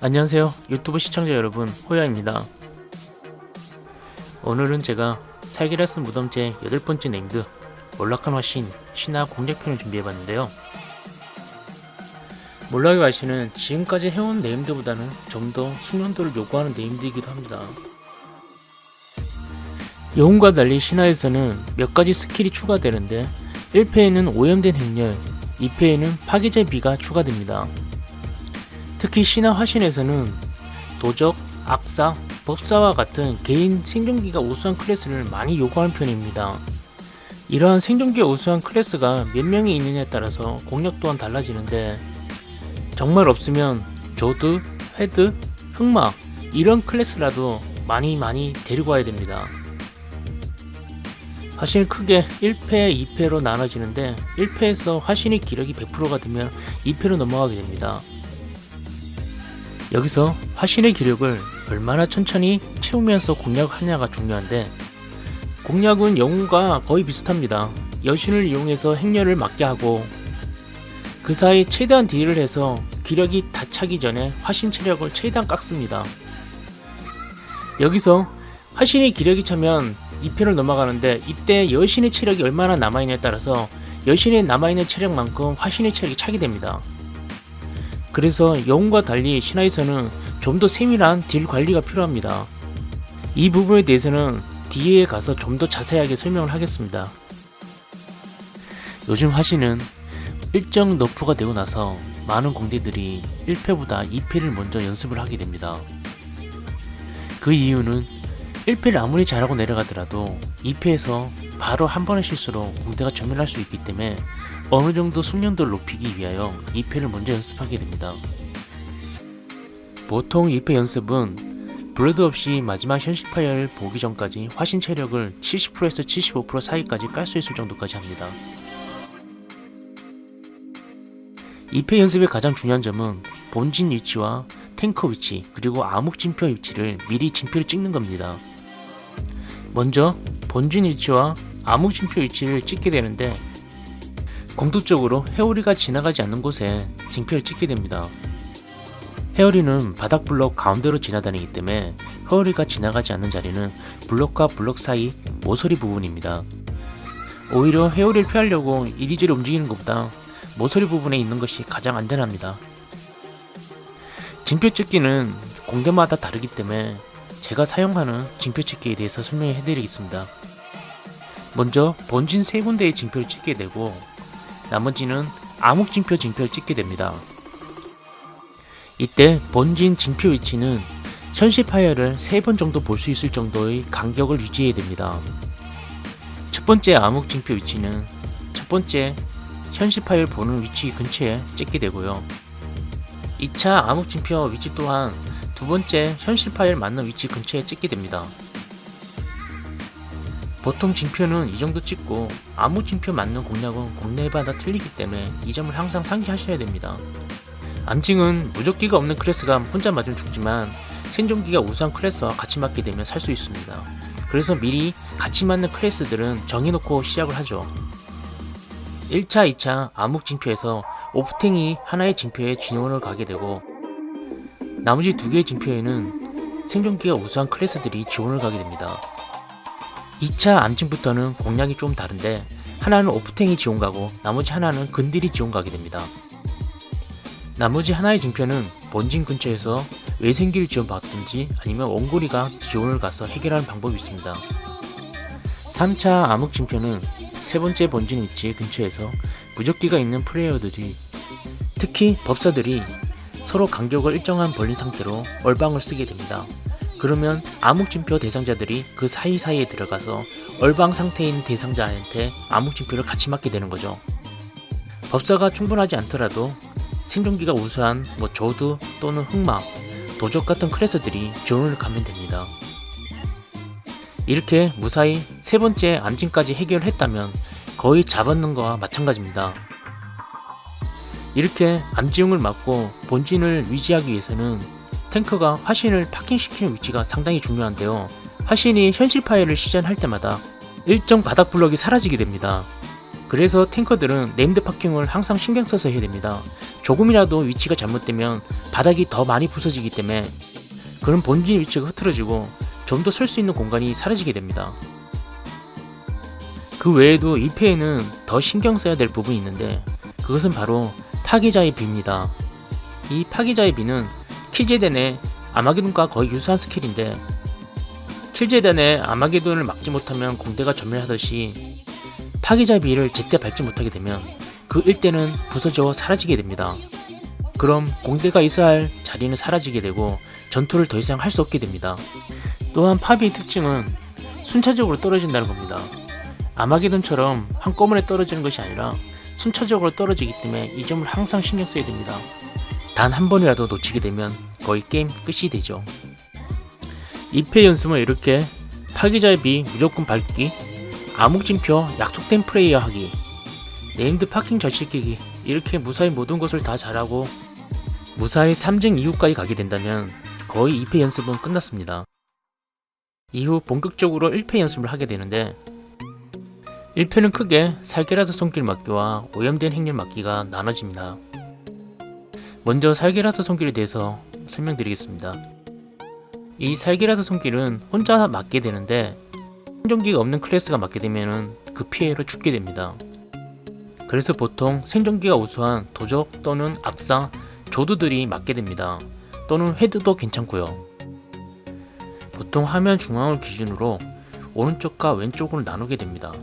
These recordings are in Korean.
안녕하세요. 유튜브 시청자 여러분 호야입니다. 오늘은 제가 살기라스 무덤 제 여덟 번째 네임드 몰락한 화신 신화 공략편을 준비해봤는데요. 몰락의 화신은 지금까지 해온 네임드보다는 좀 더 숙련도를 요구하는 네임드이기도 합니다. 영웅과 달리 신화에서는 몇 가지 스킬이 추가되는데 1패에는 오염된 행렬, 2패에는 파괴자의 비가 추가됩니다. 특히 신화 화신에서는 도적, 악사, 법사와 같은 개인 생존기가 우수한 클래스를 많이 요구하는 편입니다. 이러한 생존기가 우수한 클래스가 몇 명이 있느냐에 따라서 공략 또한 달라지는데 정말 없으면 조드, 헤드, 흑마 이런 클래스라도 많이 많이 데리고 와야 됩니다. 화신이 크게 1패, 2패로 나눠지는데 1패에서 화신의 기력이 100%가 되면 2패로 넘어가게 됩니다. 여기서 화신의 기력을 얼마나 천천히 채우면서 공략하냐가 중요한데 공략은 영웅과 거의 비슷합니다. 여신을 이용해서 행렬을 막게 하고 그 사이 최대한 딜을 해서 기력이 다 차기 전에 화신 체력을 최대한 깎습니다. 여기서 화신의 기력이 차면 2패를 넘어가는데 이때 여신의 체력이 얼마나 남아있냐에 따라서 여신의 남아있는 체력만큼 화신의 체력이 차게 됩니다. 그래서 영웅과 달리 신화에서는 좀 더 세밀한 딜 관리가 필요합니다. 이 부분에 대해서는 뒤에 가서 좀 더 자세하게 설명을 하겠습니다. 요즘 화신은 일정 너프가 되고 나서 많은 공대들이 1패보다 2패를 먼저 연습을 하게 됩니다. 그 이유는 1패를 아무리 잘하고 내려가더라도 2패에서 바로 한 번의 실수로 공대가 전멸할 수 있기 때문에 어느 정도 숙련도를 높이기 위하여 2패를 먼저 연습하게 됩니다. 보통 2패 연습은 블레드 없이 마지막 현실파이어를 보기 전까지 화신 체력을 70%에서 75% 사이까지 깔 수 있을 정도까지 합니다. 2패 연습의 가장 중요한 점은 본진 위치와 탱커 위치 그리고 암흑 진표 위치를 미리 진표를 찍는 겁니다. 먼저 본진 위치와 암흑 진표 위치를 찍게 되는데 공통적으로 해오리가 지나가지 않는 곳에 징표를 찍게 됩니다. 해오리는 바닥 블럭 가운데로 지나다니기 때문에 해오리가 지나가지 않는 자리는 블럭과 블럭 사이 모서리 부분입니다. 오히려 해오리를 피하려고 이리저리 움직이는 것보다 모서리 부분에 있는 것이 가장 안전합니다. 징표 찍기는 공대마다 다르기 때문에 제가 사용하는 징표 찍기에 대해서 설명해 드리겠습니다. 먼저 본진 세 군데의 징표를 찍게 되고 나머지는 암흑 징표 징표를 찍게 됩니다. 이때 본진 징표 위치는 현실 파이어를 3번 정도 볼 수 있을 정도의 간격을 유지해야 됩니다. 첫 번째 암흑 징표 위치는 첫 번째 현실 파이어를 보는 위치 근처에 찍게 되고요. 2차 암흑 징표 위치 또한 두 번째 현실 파일 맞는 위치 근처에 찍게 됩니다. 보통 징표는 이 정도 찍고 아무 징표 맞는 공략은 국내마다 틀리기 때문에 이 점을 항상 상기하셔야 됩니다. 암징은 무적기가 없는 클래스가 혼자 맞으면 죽지만 생존기가 우수한 클래스와 같이 맞게 되면 살 수 있습니다. 그래서 미리 같이 맞는 클래스들은 정해놓고 시작을 하죠. 1차, 2차 암흑 징표에서 오프탱이 하나의 징표에 진원을 가게 되고 나머지 두 개의 징표에는 생존기가 우수한 클래스들이 지원을 가게 됩니다. 2차 암징부터는 공략이 좀 다른데 하나는 오프탱이 지원 가고 나머지 하나는 근딜이 지원 가게 됩니다. 나머지 하나의 징표는 본진 근처에서 외생기를 지원받든지 아니면 원고리가 지원을 가서 해결하는 방법이 있습니다. 3차 암흑 징표는 세 번째 본진 위치 근처에서 무적기가 있는 플레이어들이 특히 법사들이 서로 간격을 일정한 벌린 상태로 얼방을 쓰게 됩니다. 그러면 암흑진표 대상자들이 그 사이사이에 들어가서 얼방 있는 대상자한테 암흑진표를 같이 맞게 되는 거죠. 법사가 충분하지 않더라도 생존기가 우수한 뭐 조드 또는 흑마, 도적 같은 클래스들이 지원을 가면 됩니다. 이렇게 무사히 세 번째 암진까지 해결했다면 거의 잡았는 거와 마찬가지입니다. 이렇게 암지용을 막고 본진을 유지하기 위해서는 탱크가 화신을 파킹시키는 위치가 상당히 중요한데요. 화신이 현실 파일을 시전할 때마다 일정 바닥 블럭이 사라지게 됩니다. 그래서 탱커들은 네임드 파킹을 항상 신경 써서 해야 됩니다. 조금이라도 위치가 잘못되면 바닥이 더 많이 부서지기 때문에 그런 본진 위치가 흐트러지고 좀 더 설 수 있는 공간이 사라지게 됩니다. 그 외에도 1패에는 더 신경 써야 될 부분이 있는데 그것은 바로 파괴자의 비입니다. 이 파괴자의 비는 킬제덴의 아마게돈과 거의 유사한 스킬인데 킬제덴의 아마게돈을 막지 못하면 공대가 전멸하듯이 파괴자의 비를 제때 밟지 못하게 되면 그 일대는 부서져 사라지게 됩니다. 그럼 공대가 있어야 할 자리는 사라지게 되고 전투를 더 이상 할 수 없게 됩니다. 또한 파비의 특징은 순차적으로 떨어진다는 겁니다. 아마게돈처럼 한꺼번에 떨어지는 것이 아니라 순차적으로 떨어지기 때문에 이 점을 항상 신경 써야 됩니다. 단 한 번이라도 놓치게 되면 거의 게임 끝이 되죠. 2패 연습은 이렇게 파괴자의 비 무조건 밟기, 암흑진표 약속된 플레이어 하기, 네임드 파킹 잘 시키기 이렇게 무사히 모든 것을 다 잘하고 무사히 3등 이후까지 가게 된다면 거의 2패 연습은 끝났습니다. 이후 본격적으로 1패 연습을 하게 되는데 1패는 크게 살게라스 손길 맞기와 오염된 행렬 맞기가 나눠집니다. 먼저 살게라스 손길에 대해서 설명드리겠습니다. 이 살게라스 손길은 혼자 맞게 되는데 생존기가 없는 클래스가 맞게 되면 그 피해로 죽게 됩니다. 그래서 보통 생존기가 우수한 도적 또는 악사, 조두들이 맞게 됩니다. 또는 헤드도 괜찮고요. 보통 화면 중앙을 기준으로 오른쪽과 왼쪽으로 나누게 됩니다.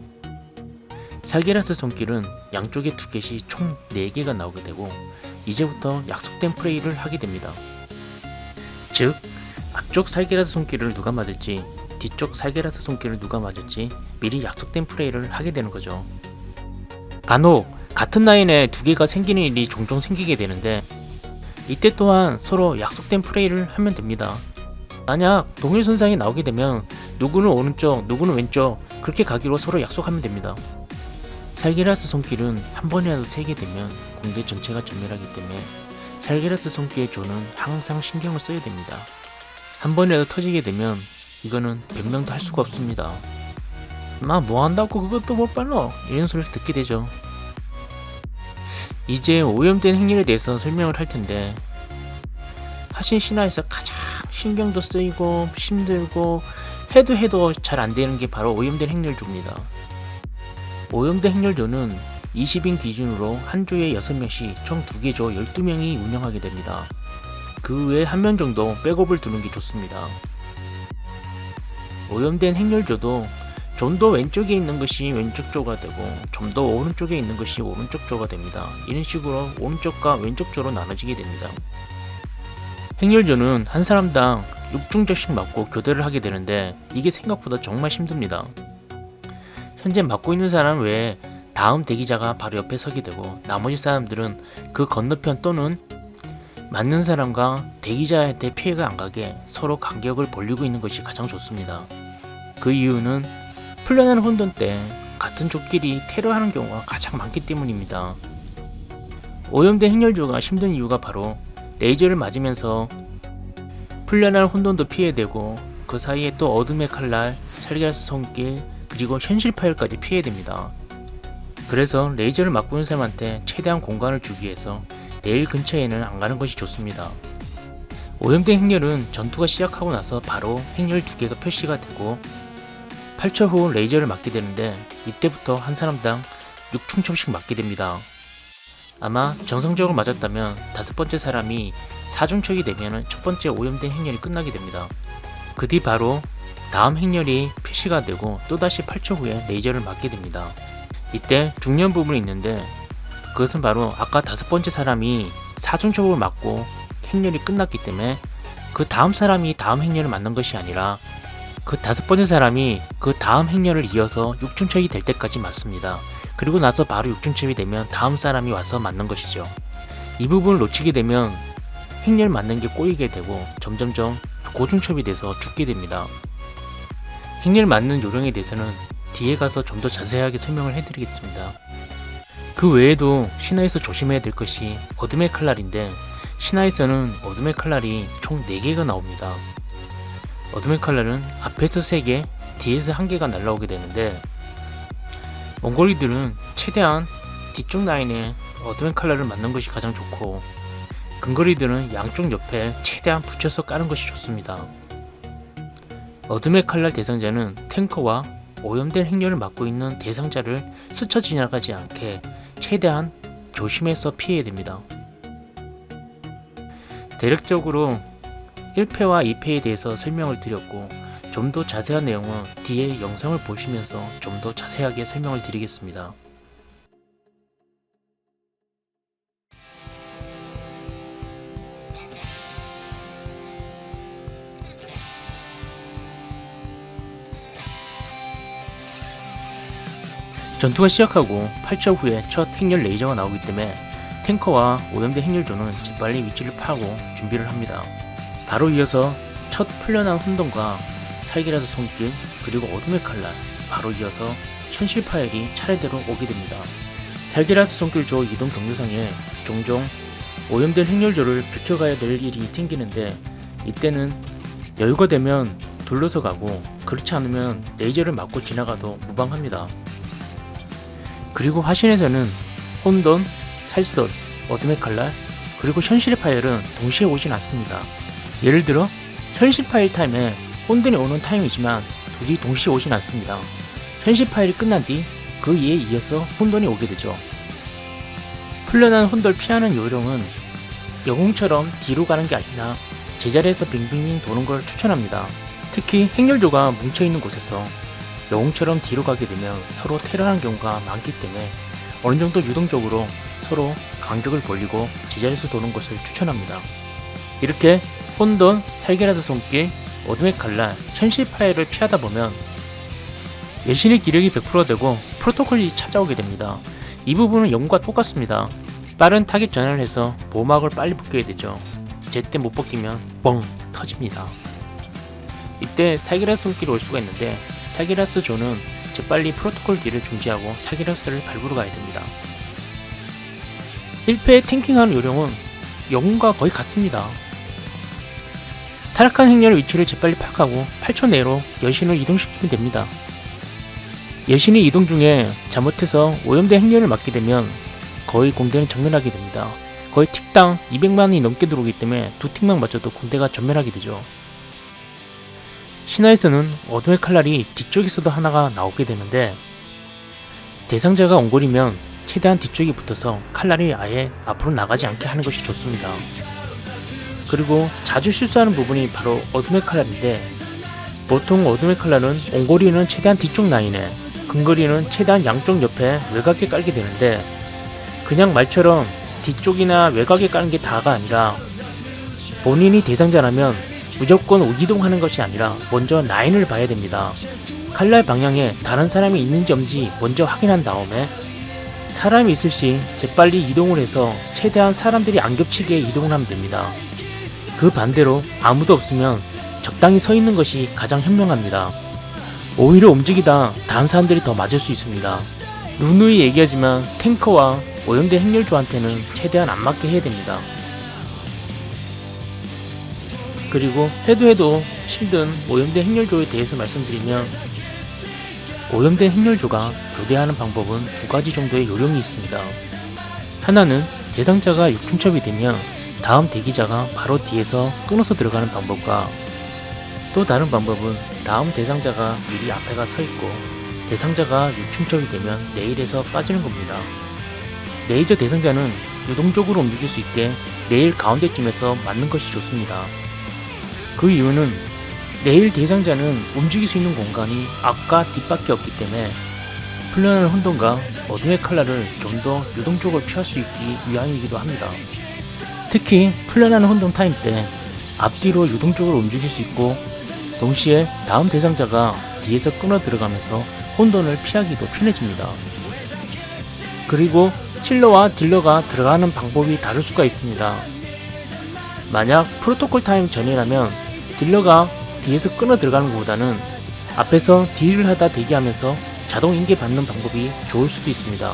살게라스 손길은 양쪽에 두 개씩 총 4개가 나오게 되고 이제부터 약속된 플레이를 하게 됩니다. 즉 앞쪽 살게라스 손길을 누가 맞을지 뒤쪽 살게라스 손길을 누가 맞을지 미리 약속된 플레이를 하게 되는 거죠. 간혹 같은 라인에 두 개가 생기는 일이 종종 생기게 되는데 이때 또한 서로 약속된 플레이를 하면 됩니다. 만약 동일 선상이 나오게 되면 누구는 오른쪽, 누구는 왼쪽 그렇게 가기로 서로 약속하면 됩니다. 살게라스 손길은 한 번이라도 세게 되면 공대 전체가 전멸하기 때문에 살게라스 손길의 조는 항상 신경을 써야 됩니다. 한 번이라도 터지게 되면 이거는 변명도 할 수가 없습니다. 마뭐 한다고 그것도 못 빨라 이런 소리를 듣게 되죠. 이제 오염된 행렬에 대해서 설명을 할 텐데 하신 신화에서 가장 신경도 쓰이고 힘들고 해도 해도 잘 안 되는 게 바로 오염된 행렬조입니다. 오염된 행렬조는 20인 기준으로 한 조에 6명씩 총 2개 조 12명이 운영하게 됩니다. 그 외에 한 명 정도 백업을 두는 게 좋습니다. 오염된 행렬조도 좀 더 왼쪽에 있는 것이 왼쪽 조가 되고 좀 더 오른쪽에 있는 것이 오른쪽 조가 됩니다. 이런 식으로 오른쪽과 왼쪽 조로 나눠지게 됩니다. 행렬조는 한 사람당 6중적씩 맞고 교대를 하게 되는데 이게 생각보다 정말 힘듭니다. 현재 맞고 있는 사람 외에 다음 대기자가 바로 옆에 서게 되고 나머지 사람들은 그 건너편 또는 맞는 사람과 대기자한테 피해가 안 가게 서로 간격을 벌리고 있는 것이 가장 좋습니다. 그 이유는 풀려난 혼돈 때 같은 족끼리 테러하는 경우가 가장 많기 때문입니다. 오염된 행렬조가 힘든 이유가 바로 레이저를 맞으면서 풀려난 혼돈도 피해되고 그 사이에 또 어둠의 칼날, 살기라스 손길, 그리고 현실 파열까지 피해됩니다. 그래서 레이저를 맞고 있는 사람한테 최대한 공간을 주기 위해서 내일 근처에는 안 가는 것이 좋습니다. 오염된 행렬은 전투가 시작하고 나서 바로 행렬 두 개가 표시가 되고 8초 후 레이저를 맞게 되는데 이때부터 한 사람당 6충첩씩 맞게 됩니다. 아마 정상적으로 맞았다면 다섯 번째 사람이 4중첩이 되면 첫 번째 오염된 행렬이 끝나게 됩니다. 그 뒤 바로 다음 행렬이 표시가 되고 또다시 8초 후에 레이저를 맞게 됩니다. 이때 중요한 부분이 있는데 그것은 바로 아까 다섯 번째 사람이 4중첩을 맞고 행렬이 끝났기 때문에 그 다음 사람이 다음 행렬을 맞는 것이 아니라 그 다섯 번째 사람이 그 다음 행렬을 이어서 6중첩이 될 때까지 맞습니다. 그리고 나서 바로 6중첩이 되면 다음 사람이 와서 맞는 것이죠. 이 부분을 놓치게 되면 행렬 맞는 게 꼬이게 되고 점점점 고중첩이 돼서 죽게 됩니다. 행렬 맞는 요령에 대해서는 뒤에 가서 좀 더 자세하게 설명을 해드리겠습니다. 그 외에도 신화에서 조심해야 될 것이 어둠의 칼날인데 신화에서는 어둠의 칼날이 총 4개가 나옵니다. 어둠의 칼날은 앞에서 3개, 뒤에서 1개가 날라오게 되는데 몽골이들은 최대한 뒤쪽 라인에 어드벤 칼날을 맞는 것이 가장 좋고 근거리들은 양쪽 옆에 최대한 붙여서 까는 것이 좋습니다. 어둠의 칼날 대상자는 탱커와 오염된 행렬을 맡고 있는 대상자를 스쳐 지나가지 않게 최대한 조심해서 피해야 됩니다. 대략적으로 1패와 2패에 대해서 설명을 드렸고 좀 더 자세한 내용은 뒤에 영상을 보시면서 좀 더 자세하게 설명을 드리겠습니다. 전투가 시작하고 8초 후에 첫 행렬 레이저가 나오기 때문에 탱커와 오염된 행렬조는 재빨리 위치를 파고 준비를 합니다. 바로 이어서 첫 풀려난 혼돈과 살기라서 손길 그리고 어둠의 칼날 바로 이어서 현실 파일이 차례대로 오게 됩니다. 살기라서 손길조 이동 경로상에 종종 오염된 행렬조를 비켜가야 될 일이 생기는데 이때는 여유가 되면 둘러서 가고 그렇지 않으면 레이저를 맞고 지나가도 무방합니다. 그리고 화신에서는 혼돈, 살솔, 어둠의 칼날, 그리고 현실의 파일은 동시에 오진 않습니다. 예를 들어 현실 파일 타임에 혼돈이 오는 타임이지만 둘이 동시에 오진 않습니다. 현실 파일이 끝난 뒤 그 이에 이어서 혼돈이 오게 되죠. 풀려난 혼돈을 피하는 요령은 영웅처럼 뒤로 가는 게 아니라 제자리에서 빙빙빙 도는 걸 추천합니다. 특히 행렬조가 뭉쳐있는 곳에서 영웅처럼 뒤로 가게 되면 서로 테러하는 경우가 많기 때문에 어느 정도 유동적으로 서로 간격을 벌리고 제자리에서 도는 것을 추천합니다. 이렇게 혼돈, 살게라서 손길, 어둠의 칼날, 현실 파일을 피하다 보면 예신의 기력이 100% 되고 프로토콜이 찾아오게 됩니다. 이 부분은 영웅과 똑같습니다. 빠른 타겟 전환을 해서 보호막을 빨리 벗겨야 되죠. 제때 못 벗기면 뻥 터집니다. 이때 살기라스 손길이 올 수가 있는데 살기라스 존은 재빨리 프로토콜 D를 중지하고 살기라스를 밟으러 가야 됩니다. 1패의 탱킹하는 요령은 영웅과 거의 같습니다. 타락한 행렬의 위치를 재빨리 파악하고 8초 내로 여신을 이동시키면 됩니다. 여신이 이동 중에 잘못해서 오염된 행렬을 맞게 되면 거의 공대는 전멸하게 됩니다. 거의 틱당 200만이 넘게 들어오기 때문에 두 틱만 맞춰도 공대가 전멸하게 되죠. 신화에서는 어둠의 칼날이 뒤쪽에서도 하나가 나오게 되는데 대상자가 옹골이면 최대한 뒤쪽에 붙어서 칼날이 아예 앞으로 나가지 않게 하는 것이 좋습니다. 그리고 자주 실수하는 부분이 바로 어둠의 칼날인데 보통 어둠의 칼날은 옹골이는 최대한 뒤쪽 라인에 근거리는 최대한 양쪽 옆에 외곽에 깔게 되는데 그냥 말처럼 뒤쪽이나 외곽에 까는 게 다가 아니라 본인이 대상자라면 무조건 이동하는 것이 아니라 먼저 라인을 봐야 됩니다. 칼날 방향에 다른 사람이 있는지 없는지 먼저 확인한 다음에 사람이 있을 시 재빨리 이동을 해서 최대한 사람들이 안 겹치게 이동을 하면 됩니다. 그 반대로 아무도 없으면 적당히 서 있는 것이 가장 현명합니다. 오히려 움직이다 다른 사람들이 더 맞을 수 있습니다. 누누이 얘기하지만 탱커와 오염된 행렬조한테는 최대한 안 맞게 해야 됩니다. 그리고 해도 해도 힘든 오염된 행렬조에 대해서 말씀드리면 오염된 행렬조가 교대하는 방법은 두 가지 정도의 요령이 있습니다. 하나는 대상자가 육중첩이 되면 다음 대기자가 바로 뒤에서 끊어서 들어가는 방법과 또 다른 방법은 다음 대상자가 미리 앞에가 서 있고 대상자가 육중첩이 되면 레일에서 빠지는 겁니다. 레이저 대상자는 유동적으로 움직일 수 있게 레일 가운데쯤에서 맞는 것이 좋습니다. 그 이유는 레일 대상자는 움직일 수 있는 공간이 앞과 뒷밖에 없기 때문에 풀려나는 혼돈과 어둠의 칼날을 좀 더 유동적으로 피할 수 있기 위함이기도 합니다. 특히 풀려나는 혼돈 타임 때 앞뒤로 유동적으로 움직일 수 있고 동시에 다음 대상자가 뒤에서 끊어 들어가면서 혼돈을 피하기도 편해집니다. 그리고 힐러와 딜러가 들어가는 방법이 다를 수가 있습니다. 만약 프로토콜 타임 전이라면 딜러가 뒤에서 끊어 들어가는 것보다는 앞에서 딜을 하다 대기하면서 자동 인계 받는 방법이 좋을 수도 있습니다.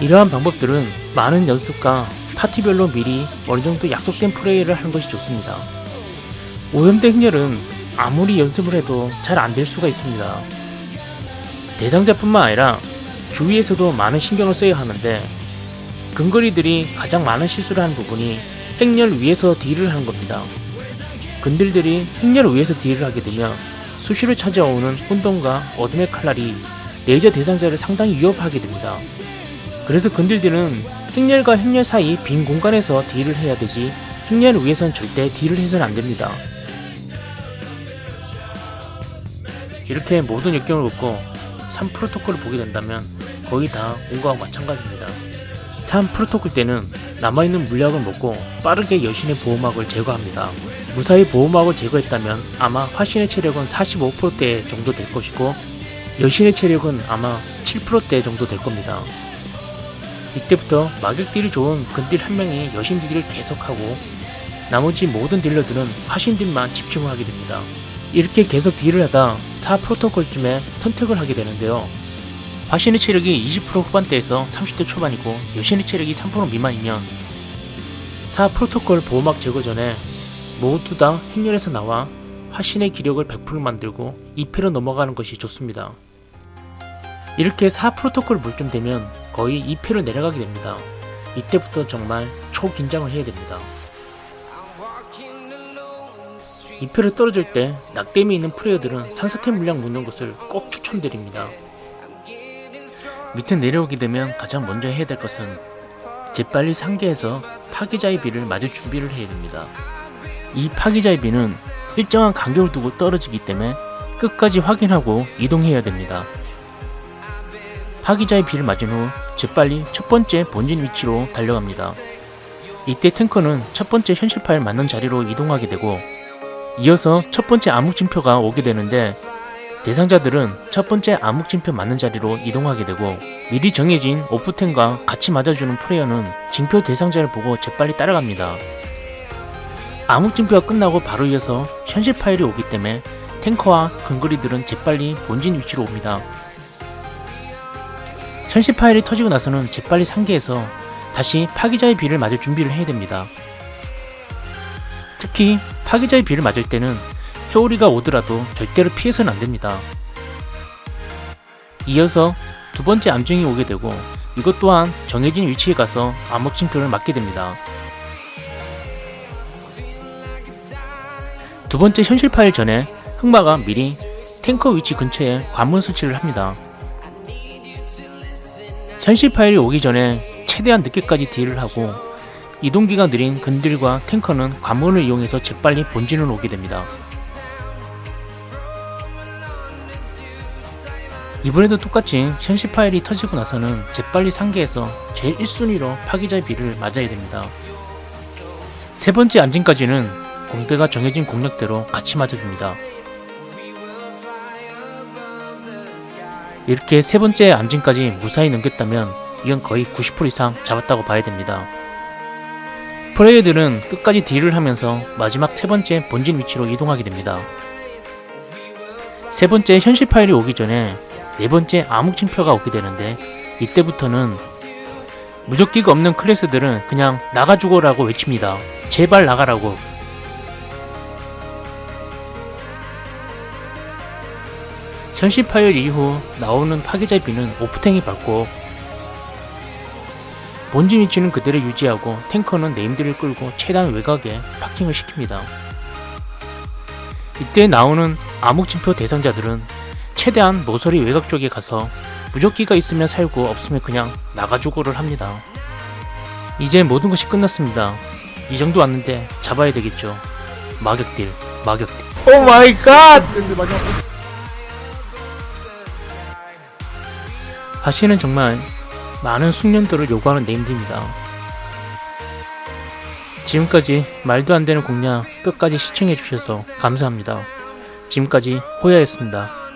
이러한 방법들은 많은 연습과 파티별로 미리 어느 정도 약속된 플레이를 하는 것이 좋습니다. 오염된 행렬은 아무리 연습을 해도 잘 안 될 수가 있습니다. 대상자뿐만 아니라 주위에서도 많은 신경을 써야 하는데 근거리들이 가장 많은 실수를 하는 부분이 행렬 위에서 딜을 하는 겁니다. 근들들이 행렬 위에서 딜을 하게 되면 수시로 찾아오는 혼돈과 어둠의 칼날이 레이저 대상자를 상당히 위협하게 됩니다. 그래서 근들들은 행렬과 행렬 사이 빈 공간에서 딜을 해야 되지 행렬 위에선 절대 딜을 해서는 안 됩니다. 이렇게 모든 역경을 겪고 3 프로토콜을 보게 된다면 거의 다 온거와 마찬가지입니다. 3 프로토콜 때는 남아있는 물약을 먹고 빠르게 여신의 보호막을 제거합니다. 무사히 보호막을 제거했다면 아마 화신의 체력은 45%대 정도 될 것이고 여신의 체력은 아마 7%대 정도 될 겁니다. 이때부터 마격 딜이 좋은 근딜 한 명이 여신 딜을 계속하고 나머지 모든 딜러들은 화신 딜만 집중을 하게 됩니다. 이렇게 계속 딜을 하다 4 프로토콜쯤에 선택을 하게 되는데요. 화신의 체력이 20% 후반대에서 30대 초반이고 여신의 체력이 3% 미만이면 4 프로토콜 보호막 제거 전에 모두 다 행렬에서 나와 화신의 기력을 100% 만들고 2패로 넘어가는 것이 좋습니다. 이렇게 4 프로토콜 물쯤 되면 거의 2패로 내려가게 됩니다. 이때부터 정말 초긴장을 해야 됩니다. 2패로 떨어질 때 낙뎀이 있는 플레이어들은 산사태 물량 묻는 것을 꼭 추천드립니다. 밑에 내려오게 되면 가장 먼저 해야 될 것은 재빨리 상계에서 파괴자의 비를 맞을 준비를 해야 됩니다. 이 파괴자의 비는 일정한 간격을 두고 떨어지기 때문에 끝까지 확인하고 이동해야 됩니다. 파괴자의 비를 맞은 후 재빨리 첫 번째 본진 위치로 달려갑니다. 이때 탱커는 첫 번째 현실 파일 맞는 자리로 이동하게 되고 이어서 첫 번째 암흑진표가 오게 되는데 대상자들은 첫 번째 암흑진표 맞는 자리로 이동하게 되고 미리 정해진 오프텐과 같이 맞아주는 플레이어는 징표 대상자를 보고 재빨리 따라갑니다. 암흑진표가 끝나고 바로 이어서 현실 파일이 오기 때문에 탱커와 근거리들은 재빨리 본진 위치로 옵니다. 현실 파일이 터지고 나서는 재빨리 상계에서 다시 파기자의 비를 맞을 준비를 해야 됩니다. 특히 파기자의 비를 맞을 때는 회오리가 오더라도 절대로 피해서는 안 됩니다. 이어서 두 번째 암증이 오게 되고 이것 또한 정해진 위치에 가서 암흑징표를 맞게 됩니다. 두 번째 현실 파일 전에 흑마가 미리 탱커 위치 근처에 관문 설치를 합니다. 현실 파일이 오기 전에 최대한 늦게까지 딜을 하고 이동기가 느린 근들과 탱커는 관문을 이용해서 재빨리 본진을 오게 됩니다. 이번에도 똑같이 현실 파일이 터지고 나서는 재빨리 상계에서 제일 1순위로 파기자의 비를 맞아야 됩니다. 세 번째 안진까지는 공대가 정해진 공략대로 같이 맞아줍니다. 이렇게 세 번째 암진까지 무사히 넘겼다면 이건 거의 90% 이상 잡았다고 봐야 됩니다. 플레이어들은 끝까지 딜을 하면서 마지막 세 번째 본진 위치로 이동하게 됩니다. 세 번째 현실 파일이 오기 전에 네 번째 암흑징표가 오게 되는데 이때부터는 무적기가 없는 클래스들은 그냥 나가 죽어라고 외칩니다. 제발 나가라고. 현실 파일 이후 나오는 파괴자의 비는 오프탱이 받고 본진 위치는 그대로 유지하고 탱커는 네임들을 끌고 최대한 외곽에 파킹을 시킵니다. 이때 나오는 암흑진표 대상자들은 최대한 모서리 외곽 쪽에 가서 무적기가 있으면 살고 없으면 그냥 나가주고를 합니다. 이제 모든 것이 끝났습니다. 이 정도 왔는데 잡아야 되겠죠. 마격딜, 마격딜. 오 마이 갓! 다시는 정말 많은 숙련도를 요구하는 네임드입니다. 지금까지 말도 안 되는 공략 끝까지 시청해주셔서 감사합니다. 지금까지 호야였습니다.